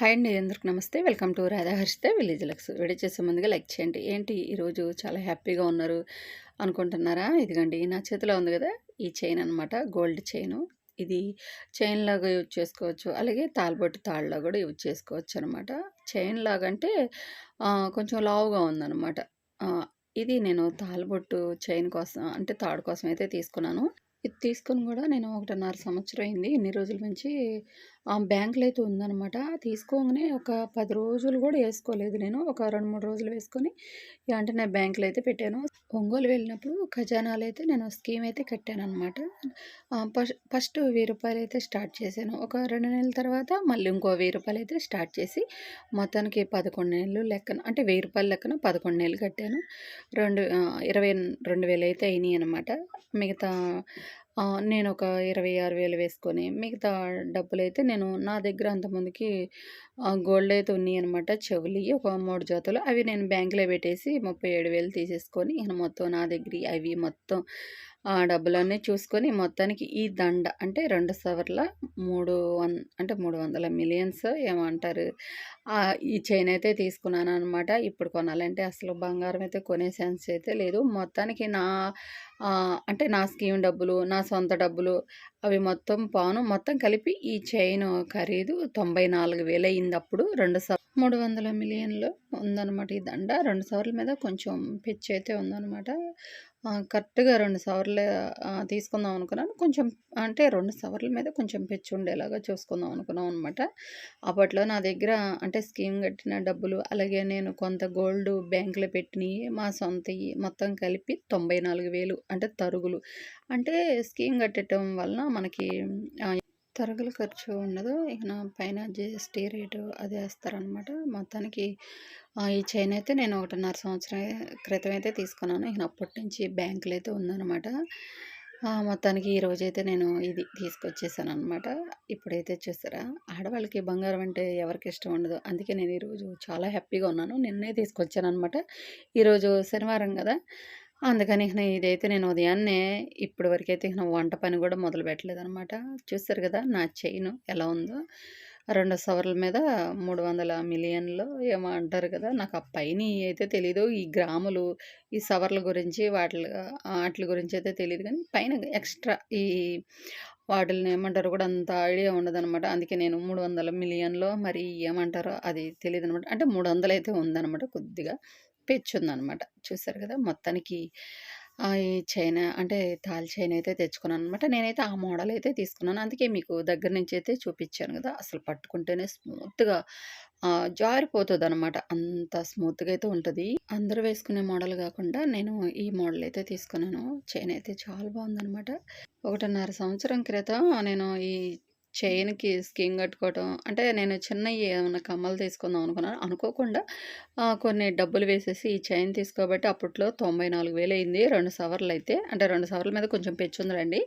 Hi అండి అందరికి నమస్తే. Welcome to Radha Harshita village looks. Video చేసే ముందుగా లైక్ చేయండి. ఏంటి ఈరోజు చాలా హ్యాపీగా ఉన్నారు అనుకుంటున్నారా? ఇదిగండి నా చేతిలో ఉంది కదా ఈ చైన్ అనమాట గోల్డ్ చైన్. ఇది చైన్ లాగా యూజ్ చేసుకోవచ్చు. అలాగే తాల్బొట్టు తాళ్ళలో కూడా యూజ్ చేసుకోవచ్చు అనమాట చైన్ లాగంటే అంటే కొంచెం లావుగా ఉందన్నమాట. ఇది నేను తాల్బొట్టు చైన్ కోసం అంటే తాడు కోసం అయితే తీసుకున్నాను. ఇది తీసుకొని కూడా నేను ఒకటిన్నర సంవత్సరం అయింది. ఇన్ని రోజుల నుంచి బ్యాంకులో అయితే ఉందనమాట తీసుకోగానే ఒక పది రోజులు కూడా వేసుకోలేదు నేను. ఒక రెండు మూడు రోజులు వేసుకొని ఇక అంటే నేను బ్యాంకులో అయితే పెట్టాను. ఒంగోలు వెళ్ళినప్పుడు ఖజానాలు అయితే నేను స్కీమ్ అయితే కట్టాను అనమాట ఫస్ట్ వెయ్యి రూపాయలు అయితే స్టార్ట్ చేశాను. ఒక రెండు నెలల తర్వాత మళ్ళీ ఇంకో వెయ్యి రూపాయలు అయితే స్టార్ట్ చేసి మొత్తానికి పదకొండు నెలలు లెక్కన అంటే వెయ్యి రూపాయల లెక్కన పదకొండు నెలలు కట్టాను. రెండు ఇరవై రెండు వేలు అయితే అయినాయి అనమాట మిగతా నేను ఒక ఇరవై ఆరు వేలు వేసుకొని మిగతా డబ్బులు అయితే నేను నా దగ్గర అంతమందికి గోల్డ్ అయితే ఉన్నాయి అనమాట చెవులి ఒక మూడు జతలు. అవి నేను బ్యాంకులో పెట్టేసి ముప్పై ఏడు వేలు తీసేసుకొని ఇక మొత్తం నా దగ్గర అవి మొత్తం ఆ డబ్బులన్నీ చూసుకొని మొత్తానికి ఈ దండ అంటే రెండు సవర్ల మూడు వన్ అంటే మూడు వందల మిలియన్స్ ఏమంటారు? ఈ చైన్ అయితే తీసుకున్నాను అనమాట ఇప్పుడు కొనాలంటే అసలు బంగారం అయితే కొనే సెన్స్ అయితే లేదు. మొత్తానికి నా అంటే నా స్కీమ్ డబ్బులు నా సొంత డబ్బులు అవి మొత్తం పాను మొత్తం కలిపి ఈ చైన్ ఖరీదు తొంభై నాలుగు వేలు అయింది అప్పుడు రెండు సవ మూడు వందల మిలియన్లు ఉందన్నమాట ఈ దండ. రెండు సవర్ల మీద కొంచెం పిచ్చి అయితే ఉందన్నమాట. కరెక్ట్గా రెండు సవర్లు తీసుకుందాం అనుకున్నాను. కొంచెం అంటే రెండు సవర్ల మీద కొంచెం పిచ్చి ఉండేలాగా చూసుకుందాం అనుకున్నాం అనమాట అప్పట్లో నా దగ్గర అంటే స్కీమ్ కట్టిన డబ్బులు అలాగే నేను కొంత గోల్డ్ బ్యాంకులో పెట్టినవి మా సొంతవి మొత్తం కలిపి తొంభై నాలుగు వేలు అంటే తరుగులు. అంటే స్కీమ్ కట్టడం వలన మనకి తరుగుల ఖర్చు ఉండదు. ఇక నా పైన జిఎస్టీ రేటు అది వేస్తారనమాట. మొత్తానికి ఈ చైన్ అయితే నేను ఒకటిన్నర సంవత్సరం క్రితం అయితే తీసుకున్నాను. ఇక అప్పటి నుంచి బ్యాంకులు అయితే ఉందన్నమాట. మొత్తానికి ఈరోజైతే అయితే నేను ఇది తీసుకొచ్చేసాను అనమాట ఇప్పుడైతే చూసారా ఆడవాళ్ళకి బంగారం అంటే ఎవరికి ఇష్టం ఉండదు. అందుకే నేను ఈరోజు చాలా హ్యాపీగా ఉన్నాను. నిన్నే తీసుకొచ్చాను అనమాట ఈరోజు శనివారం కదా. అందుకని ఇక ఇదైతే నేను ఉదయాన్నే ఇప్పటి వరకైతే ఇక వంట పని కూడా మొదలు పెట్టలేదు అనమాట చూసారు కదా నా చైన్ ఎలా ఉందో. రెండు సవర్ల మీద మూడు వందల మిలియన్లో ఏమో అంటారు కదా. నాకు ఆ పైన అయితే తెలియదు ఈ గ్రాములు ఈ సవర్ల గురించి వాటి వాటి గురించి అయితే తెలియదు కానీ పైన ఎక్స్ట్రా ఈ వాటిని ఏమంటారు కూడా అంత ఐడియా ఉండదనమాట అందుకే నేను మూడు వందల మిలియన్లో మరి ఏమంటారో అది తెలియదు అనమాట అంటే మూడు వందలు అయితే ఉందన్నమాట కొద్దిగా. పెచ్చు ఉందన్నమాట చూసారు కదా! మొత్తానికి ఈ చైన్ అంటే తాల్ చైన్ అయితే తెచ్చుకున్నాను అనమాట నేనైతే ఆ మోడల్ అయితే తీసుకున్నాను. అందుకే మీకు దగ్గర నుంచి అయితే చూపించాను కదా! అసలు పట్టుకుంటేనే స్మూత్గా జారిపోతుంది అనమాట అంత స్మూత్గా అయితే ఉంటుంది. అందరూ వేసుకునే మోడల్ కాకుండా నేను ఈ మోడల్ అయితే తీసుకున్నాను. చైన్ అయితే చాలా బాగుందనమాట. ఒకటిన్నర సంవత్సరం క్రితం నేను ఈ చైన్కి స్కీమ్ కట్టుకోవటం. అంటే నేను చిన్నవి ఏమైనా కమ్మలు తీసుకుందాం అనుకున్నాను. అనుకోకుండా కొన్ని డబ్బులు వేసేసి ఈ చైన్ తీసుకోబట్టి అప్పట్లో తొంభై నాలుగు వేలు అయింది. రెండు సవర్లు అయితే అంటే రెండు సవర్ల మీద కొంచెం పెచ్చుందండి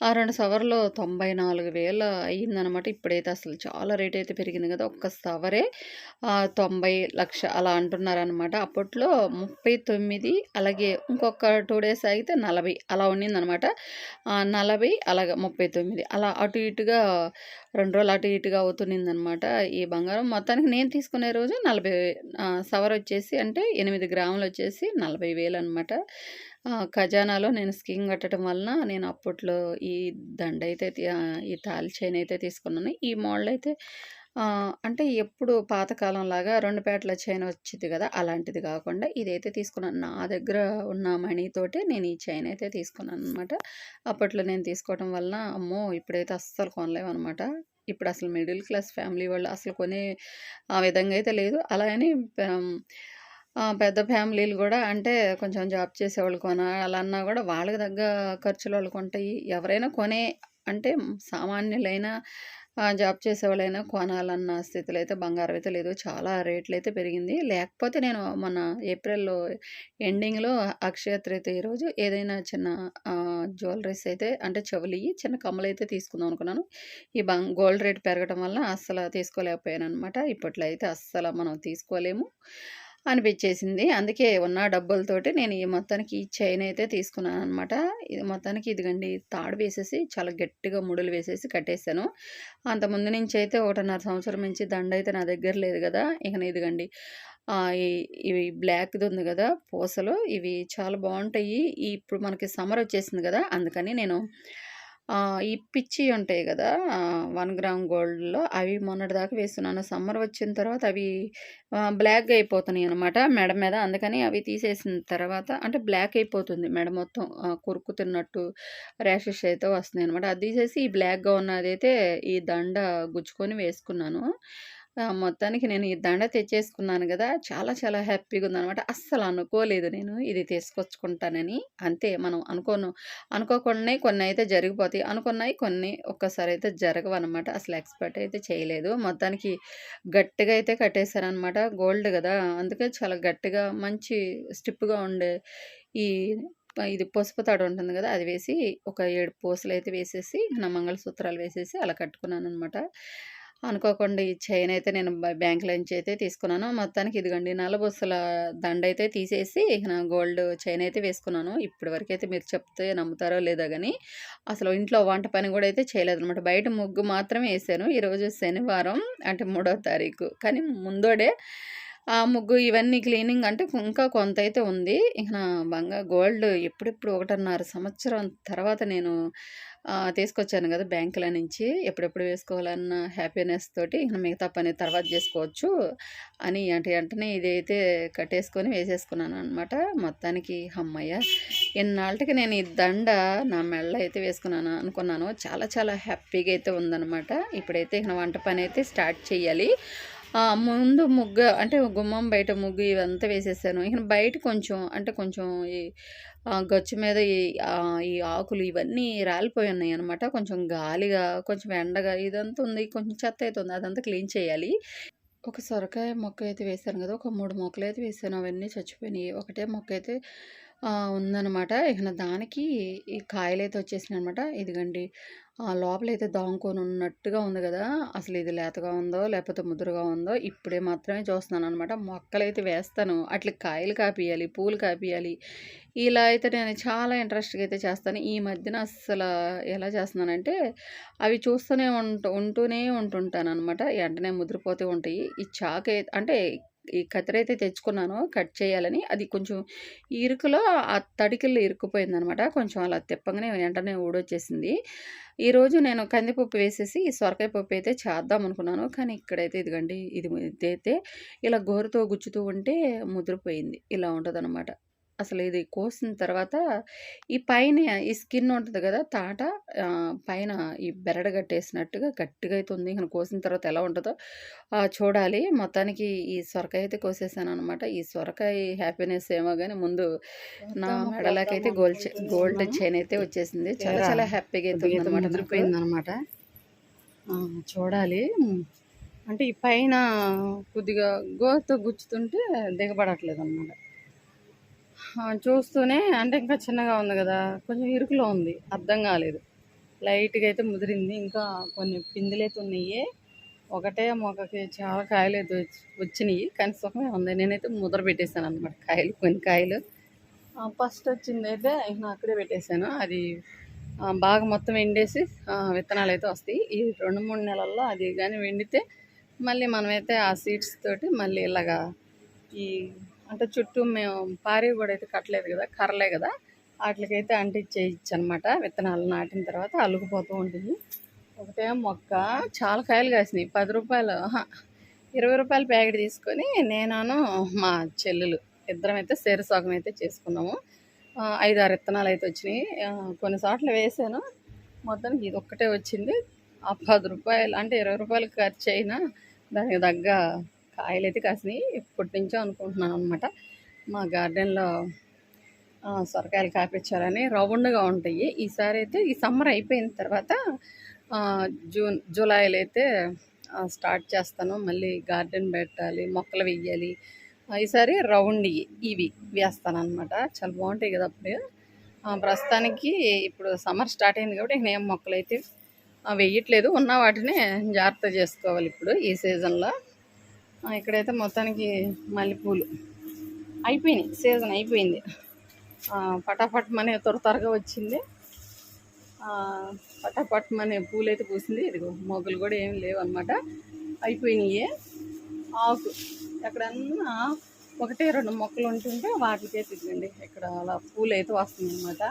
ఆ రెండు సవర్లో తొంభై నాలుగు వేలు అయ్యిందనమాట ఇప్పుడైతే అసలు. చాలా రేట్ అయితే పెరిగింది కదా ఒక్క సవరే. తొంభై లక్ష అలా అంటున్నారనమాట. అప్పట్లో ముప్పై తొమ్మిది అలాగే ఇంకొక టూ డేస్ అయితే నలభై అలా ఉండిందనమాట. నలభై అలాగే ముప్పై తొమ్మిది అలా అటు ఇటుగా రెండు రోజులు అటు ఇటుగా అవుతుందనమాట ఈ బంగారం. మొత్తానికి నేను తీసుకునే రోజు నలభై సవర్ వచ్చేసి అంటే ఎనిమిది గ్రాములు వచ్చేసి నలభై వేలు అనమాట ఖజానాలో నేను స్కీమ్ కట్టడం వలన నేను అప్పట్లో ఈ దండ అయితే ఈ తాళి చైన్ అయితే తీసుకున్నాను. ఈ మోడల్ అయితే అంటే ఎప్పుడు పాతకాలం లాగా రెండు పేటల చైన్ వచ్చింది కదా అలాంటిది కాకుండా ఇదైతే తీసుకున్నాను. నా దగ్గర ఉన్న మణితోటే నేను ఈ చైన్ అయితే తీసుకున్నాను అనమాట అప్పట్లో నేను తీసుకోవడం వలన అమ్మో! ఇప్పుడైతే అస్సలు కొనలేము అనమాట ఇప్పుడు అసలు మిడిల్ క్లాస్ ఫ్యామిలీ వాళ్ళు అసలు కొనే ఆ విధంగా అయితే లేదు. అలా అని పెద్ద ఫ్యామిలీలు కూడా అంటే కొంచెం జాబ్ చేసేవాళ్ళు కొనాలన్నా కూడా వాళ్ళకి తగ్గ ఖర్చులు వాళ్ళకు ఉంటాయి ఎవరైనా కొనే అంటే సామాన్యులైన జాబ్ చేసేవాళ్ళైనా కొనాలన్న స్థితిలో అయితే బంగారం అయితే లేదు. చాలా రేట్లు అయితే పెరిగింది. లేకపోతే నేను మన ఏప్రిల్లో ఎండింగ్లో అక్షయ తృతీయ రోజు ఏదైనా చిన్న జ్యువెలరీస్ అయితే అంటే చెవులు చిన్న కమ్మలు అయితే తీసుకుందాం అనుకున్నాను. ఈ బంగ్ గోల్డ్ రేట్ పెరగడం వల్ల అస్సలు తీసుకోలేకపోయాను అనమాట ఇప్పట్లో అయితే అస్సలు మనం తీసుకోలేము. అనిపించేసింది. అందుకే ఉన్న డబ్బులతోటి నేను ఈ మొత్తానికి ఈ చైన్ అయితే తీసుకున్నాను అనమాట ఇది మొత్తానికి ఇదిగండి తాడు వేసేసి చాలా గట్టిగా ముడులు వేసేసి కట్టేశాను. అంతకుముందు నుంచి అయితే ఒకటిన్నర సంవత్సరం నుంచి దండ అయితే నా దగ్గర లేదు కదా. ఇక ఇదిగండి ఇవి బ్లాక్ది ఉంది కదా పూసలు ఇవి చాలా బాగుంటాయి. ఇప్పుడు మనకి సమ్మర్ వచ్చేసింది కదా అందుకని నేను ఈ పిచ్చి ఉంటాయి కదా వన్ గ్రామ్ గోల్డ్లో. అవి మొన్నటి దాకా వేస్తున్నాను. సమ్మర్ వచ్చిన తర్వాత అవి బ్లాక్గా అయిపోతున్నాయి అనమాట మెడ మీద. అందుకని అవి తీసేసిన తర్వాత అంటే బ్లాక్ అయిపోతుంది మెడ మొత్తం కురుకుతున్నట్టు ర్యాషెస్ అయితే వస్తున్నాయి అనమాట అది తీసేసి ఈ బ్లాక్గా ఉన్నదైతే ఈ దండ గుచ్చుకొని వేసుకున్నాను. మొత్తానికి నేను ఈ దండ తెచ్చేసుకున్నాను కదా చాలా చాలా హ్యాపీగా ఉందనమాట. అస్సలు అనుకోలేదు నేను ఇది తీసుకొచ్చుకుంటానని. అంతే మనం అనుకోను అనుకోకుండానే కొన్నయితే జరిగిపోతాయి. అనుకున్నాయి కొన్ని ఒక్కసారి అయితే జరగవు అనమాట అసలు ఎక్స్‌పెక్ట్ అయితే చేయలేదు. మొత్తానికి గట్టిగా అయితే కట్టేశారనమాట. గోల్డ్ కదా అందుకే చాలా గట్టిగా మంచి స్టిప్గా ఉండే ఈ ఇది పసుపు తాడు ఉంటుంది కదా అది వేసి ఒక ఏడు పూసలు అయితే వేసేసి నా మంగళసూత్రాలు వేసేసి అలా కట్టుకున్నాను అనమాట అనుకోకుండా ఈ చైన్ అయితే నేను బ నుంచి అయితే తీసుకున్నాను. మొత్తానికి ఇదిగోండి దండ అయితే తీసేసి నా గోల్డ్ చైన్ అయితే వేసుకున్నాను. ఇప్పటి వరకైతే మీరు చెప్తే నమ్ముతారో లేదో కానీ అసలు ఇంట్లో వంట పని కూడా అయితే చేయలేదనమాట. బయట ముగ్గు మాత్రమే వేసాను ఈరోజు శనివారం అంటే మూడో తారీఖు. కానీ ముందోడే ముగ్గు ఇవన్నీ క్లీనింగ్ అంటే ఇంకా కొంత అయితే ఉంది. ఇక నా బంగా గోల్డ్ ఎప్పుడెప్పుడు 1.5 సంవత్సరం తర్వాత నేను తీసుకొచ్చాను కదా బ్యాంకుల నుంచి. ఎప్పుడెప్పుడు వేసుకోవాలన్న హ్యాపీనెస్ తోటి ఇక మిగతా పని తర్వాత చేసుకోవచ్చు అని అంటే వెంటనే ఇదైతే కట్టేసుకొని వేసేసుకున్నాను అనమాట మొత్తానికి హమ్మయ్య! ఇన్నాళ్టికి నేను ఈ దండ నా మెడలో అయితే వేసుకున్నాను అనుకున్నాను. చాలా చాలా హ్యాపీగా అయితే ఉందనమాట. ఇప్పుడైతే ఇక వంట పని అయితే స్టార్ట్ చేయాలి. ముందు ముగ్గు అంటే గుమ్మం బయట ముగ్గు ఇవంతా వేసేసాను. ఇక బయట కొంచెం అంటే కొంచెం ఈ గచ్చు మీద ఈ ఆకులు ఈ ఆకులు ఇవన్నీ అనమాట కొంచెం గాలిగా, కొంచెం ఎండగా ఇదంతా ఉంది. కొంచెం చెత్తయితే ఉంది. అదంతా క్లీన్ చేయాలి. ఒక సొరకాయ మొక్క అయితే వేశాను కదా ఒక మూడు మొక్కలు అయితే వేసాను అవన్నీ చచ్చిపోయినాయి ఒకటే మొక్క అయితే ఉందనమాట. ఇక దానికి ఈ కాయలైతే వచ్చేసినాయి అనమాట ఇదిగండి లోపలైతే దాంకొని ఉన్నట్టుగా ఉంది కదా అసలు ఇది లేతగా ఉందో, లేకపోతే ముదురుగా ఉందో ఇప్పుడే మాత్రమే చూస్తున్నాననమాట. మొక్కలైతే వేస్తాను. అట్లా కాయలు కాపియాలి, పూలు కాపియాలి. ఇలా అయితే నేను చాలా ఇంట్రెస్ట్‌గా అయితే చేస్తాను. ఈ మధ్యన అసలు ఎలా చేస్తున్నానంటే, అవి చూస్తూనే ఉంటూ ఉంటూనే ఉంటుంటాననమాట. వెంటనే ముదిరిపోతూ ఉంటాయి. ఈ చాకయి అంటే ఈ కత్తెరైతే తెచ్చుకున్నాను కట్ చేయాలని. అది కొంచెం ఇరుకులో ఆ తడికెల్లో ఇరుక్కుపోయిందనమాట. కొంచెం అలా తిప్పగానే వెంటనే ఊడొచ్చేసింది. ఈరోజు నేను కందిపప్పు వేసేసి సొరకాయ పప్పు అయితే చేద్దాం అనుకున్నాను. కానీ ఇక్కడైతే ఇదిగండి ఇది ఇదైతే ఇలా గోరుతో గుచ్చుతూ ఉంటే ముదిరిపోయింది. ఇలా ఉంటుంది అసలు ఇది కోసిన తర్వాత ఈ పైన ఈ స్కిన్ ఉంటది గదా! తాట పైన ఈ బెరడు గట్టేసినట్టుగా గట్టిగా అయితే ఉంది. ఇక కోసిన తర్వాత ఎలా ఉంటదో చూడాలి. మొత్తానికి ఈ సొరకాయ అయితే కోసేసాననమాట. ఈ సొరకాయ హ్యాపీనెస్ ఏమో గానీ ముందు నా మెడలోకైతే గోల్డ్ గోల్డ్. చైన్ అయితే వచ్చేసింది. చాలా చాలా హ్యాపీగా అయితే. ఆ! చూడాలి. అంటే ఈ పైన కొద్దిగా గోరుతో గుచ్చుతుంటే దిగబడట్లేదనమాట. ఆ! చూస్తూనే అంటే ఇంకా చిన్నగా ఉంది కదా కొంచెం ఇరుకులో ఉంది. అర్థం కాలేదు లైట్‌గా అయితే ముదిరింది. ఇంకా కొన్ని పిందులైతే ఉన్నాయి. ఒకటే మొక్కకి చాలా కాయలు అయితే వచ్చినాయి కానీ సుఖమే ఉంది. నేనైతే ముద్ర పెట్టేసాననమాట కాయలు కొన్ని కాయలు. ఫస్ట్ ఫస్ట్ వచ్చిందైతే నేను అక్కడే పెట్టేశాను అది బాగా మొత్తం ఎండేసి విత్తనాలు అయితే వస్తాయి. ఈ 2, 3 నెలల్లో అది కానీ వెండితే మళ్ళీ మనమైతే ఆ సీడ్స్ తోటి మళ్ళీ ఇలాగా ఈ అంటే చుట్టూ మేము పారి కూడా అయితే కట్టలేదు కదా కర్రలే గదా! ఆటిలకైతే అంటించేయొచ్చనమాట. విత్తనాలు నాటిన తర్వాత అల్లుకుపోతూ ఉంటుంది ఒకటే మొక్క చాలా కాయలు కాసినాయి. పది రూపాయలు ఇరవై రూపాయల ప్యాకెట్ తీసుకొని నేనాను మా చెల్లెలు ఇద్దరమైతే అయితే సగం అయితే చేసుకున్నాము. ఐదు ఆరు విత్తనాలు అయితే వచ్చినాయి. కొన్ని చోట్ల వేసాను. మొత్తానికి ఇదొక్కటే వచ్చింది. ఆ పది రూపాయలు అంటే ఇరవై రూపాయలు ఖర్చు అయినా దానికి తగ్గ కాయలైతే కాసినాయి. ఎప్పటినుంచో అనుకుంటున్నాననమాట. మా గార్డెన్‌లో సొరకాయలు కాపించాలని రౌండ్‌గా ఉంటాయి. ఈసారి అయితే ఈ సమ్మర్ అయిపోయిన తర్వాత జూన్ జూలైలో అయితే స్టార్ట్ చేస్తాను. మళ్ళీ గార్డెన్ పెట్టాలి, మొక్కలు వెయ్యాలి. ఈసారి రౌండ్ ఇవి వేస్తాను అనమాట చాలా బాగుంటాయి కదా అప్పుడు. ప్రస్తుతానికి ఇప్పుడు సమ్మర్ స్టార్ట్ అయింది కాబట్టి నేను ఏం మొక్కలైతే వేయట్లేదు వెయ్యట్లేదు. ఉన్న వాటిని జాగ్రత్త చేసుకోవాలి ఇప్పుడు ఈ సీజన్‌లో. ఇక్కడైతే మొత్తానికి మల్లెపూలు. అయిపోయినాయి. సీజన్ అయిపోయింది. పటాపట్ మనే త్వర త్వరగా వచ్చింది. పటాపట్ మనే పూలు అయితే పూసింది. ఇదిగో మొగ్గలు కూడా ఏమి లేవు అనమాట అయిపోయినాయి. ఆకు ఎక్కడన్నా ఒకటే రెండు మొక్కలు ఉంటుంటే వాటికే తిరిగండి ఇక్కడ అలా పూలు అయితే వస్తుంది అనమాట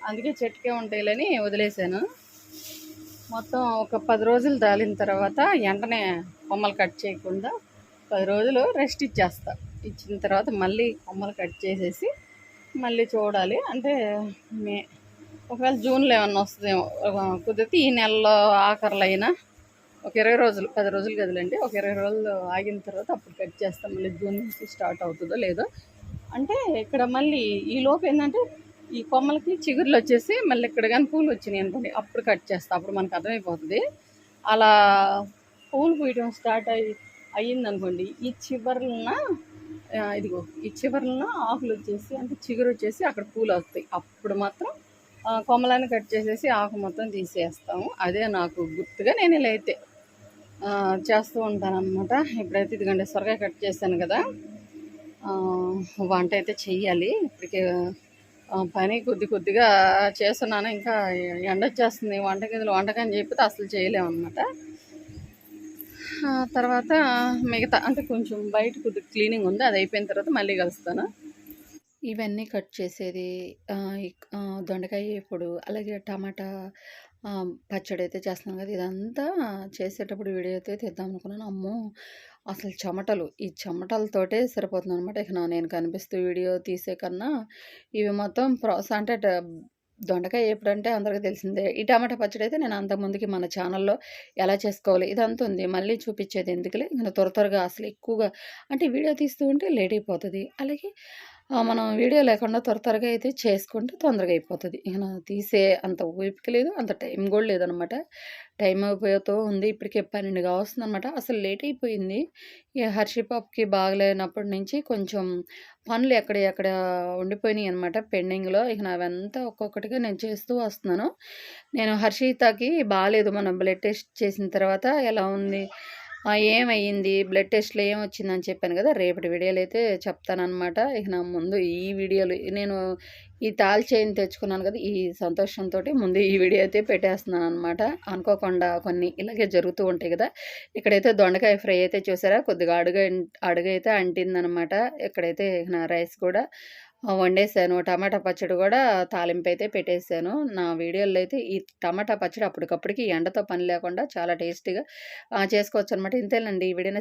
అందుకే చెట్టుకే ఉంటాయిలని వదిలేసాను మొత్తం ఒక పది రోజులు దాలిన తర్వాత వెంటనే కొమ్మలు కట్ చేయకుండా పది రోజులు రెస్ట్ ఇచ్చేస్తా. ఇచ్చిన తర్వాత మళ్ళీ కొమ్మలు కట్ చేసేసి మళ్ళీ చూడాలి. అంటే మే ఒకవేళ జూన్లో ఏమన్నా వస్తుందేమో కుదిరితే ఈ నెలలో ఆఖరిలో అయినా ఒక ఇరవై రోజులు పది రోజులు కదలండి. ఒక ఇరవై రోజులు ఆగిన తర్వాత అప్పుడు కట్ చేస్తాం. మళ్ళీ జూన్ నుంచి స్టార్ట్ అవుతుందో లేదో. అంటే ఇక్కడ మళ్ళీ ఈ లోపు ఏంటంటే ఈ కొమ్మలకి చిగుర్లు వచ్చేసి మళ్ళీ ఇక్కడ కానీ పూలు వచ్చినాయి అనుకోండి అప్పుడు కట్ చేస్తా. అప్పుడు మనకు అర్థమైపోతుంది. అలా పూలు పూయడం స్టార్ట్ అయ్యి అయ్యిందనుకోండి ఈ చివరిన ఇదిగో ఈ చివరిన ఆకులు వచ్చేసి అంటే చిగురు వచ్చేసి అక్కడ పూలు వస్తాయి. అప్పుడు మాత్రం ఆ, కట్ చేసేసి ఆకు మొత్తం తీసేస్తాము. అదే నాకు గుర్తుగా నేను ఇలా అయితే చేస్తూ ఉంటానన్నమాట. ఇప్పుడైతే ఇదిగండి సొరకాయ కట్ చేశాను కదా. వంట అయితే చెయ్యాలి. ఇప్పటికే పని కొద్ది కొద్దిగా చేస్తున్నాను. ఇంకా ఎండ వచ్చేస్తుంది వంట గదిలో వంటకని చెప్పితే అసలు చేయలేము అనమాట తర్వాత మిగతా అంటే కొంచెం బయట కొద్దిగా క్లీనింగ్ ఉంది అది అయిపోయిన తర్వాత మళ్ళీ కలుస్తాను. ఇవన్నీ కట్ చేసేది దొండకాయ ఇప్పుడు అలాగే టమాటా పచ్చడి అయితే చేస్తున్నాం కదా ఇదంతా చేసేటప్పుడు వీడియో అయితే తీద్దాం అనుకున్నాను. అమ్మో అసలు చెమటలు ఈ చెమటలతోటే సరిపోతుంది అనమాట ఇక నా- నేను కనిపిస్తూ వీడియో తీసే కన్నా ఇవి మొత్తం ప్రాసెస్ అంటే దొండకాయ ఎప్పుడంటే అంటే అందరికీ తెలిసిందే. ఈ టమాటా పచ్చడి అయితే నేను అంతకుముందుకి మన ఛానల్లో ఎలా చేసుకోవాలి ఇదంతా ఉంది. మళ్ళీ చూపించేది ఎందుకులే? ఇంకా త్వర త్వరగా అసలు ఎక్కువగా అంటే వీడియో తీస్తూ ఉంటే లేట్ అయిపోతుంది. అలాగే మనం వీడియో లేకుండా త్వర త్వరగా అయితే చేసుకుంటే తొందరగా అయిపోతుంది. ఇక తీసే అంత ఓపిక లేదు అంత టైం కూడా లేదనమాట. టైం అయిపోతూ ఉంది ఇప్పటికే పన్నెండుగా వస్తుంది అనమాట అసలు లేట్ అయిపోయింది. ఈ హర్షి పాప్కి బాగలేనప్పటి నుంచి కొంచెం పనులు ఎక్కడ ఎక్కడ ఉండిపోయినాయి అనమాట. పెండింగ్లో ఇక అవంతా ఒక్కొక్కటిగా నేను చేస్తూ వస్తున్నాను. నేను హర్షితకి బాగాలేదు మనం బ్లడ్ టెస్ట్ చేసిన తర్వాత ఎలా ఉంది ఏమైంది బ్లడ్ టెస్ట్లో ఏం వచ్చిందని చెప్పాను కదా రేపటి వీడియోలు అయితే చెప్తానమాట ఇక నా ముందు ఈ వీడియోలు నేను ఈ తాల్ చైన్ తెచ్చుకున్నాను కదా ఈ సంతోషంతో ముందు ఈ వీడియో అయితే పెట్టేస్తున్నాను అనమాట అనుకోకుండా కొన్ని ఇలాగే జరుగుతూ ఉంటాయి కదా. ఇక్కడైతే దొండకాయ ఫ్రై అయితే చూసారా? కొద్దిగా అడుగు అడుగు అయితే అంటిందనమాట ఇక్కడైతే నా రైస్ కూడా వండేసాను. టమాటా పచ్చడి కూడా తాలింపు అయితే పెట్టేశాను నా వీడియోలో అయితే ఈ టమాటా పచ్చడి అప్పటికప్పటికి ఎండతో పని లేకుండా చాలా టేస్టీగా చేసుకోవచ్చు అనమాట ఇంతేనండి. ఈ వీడియోని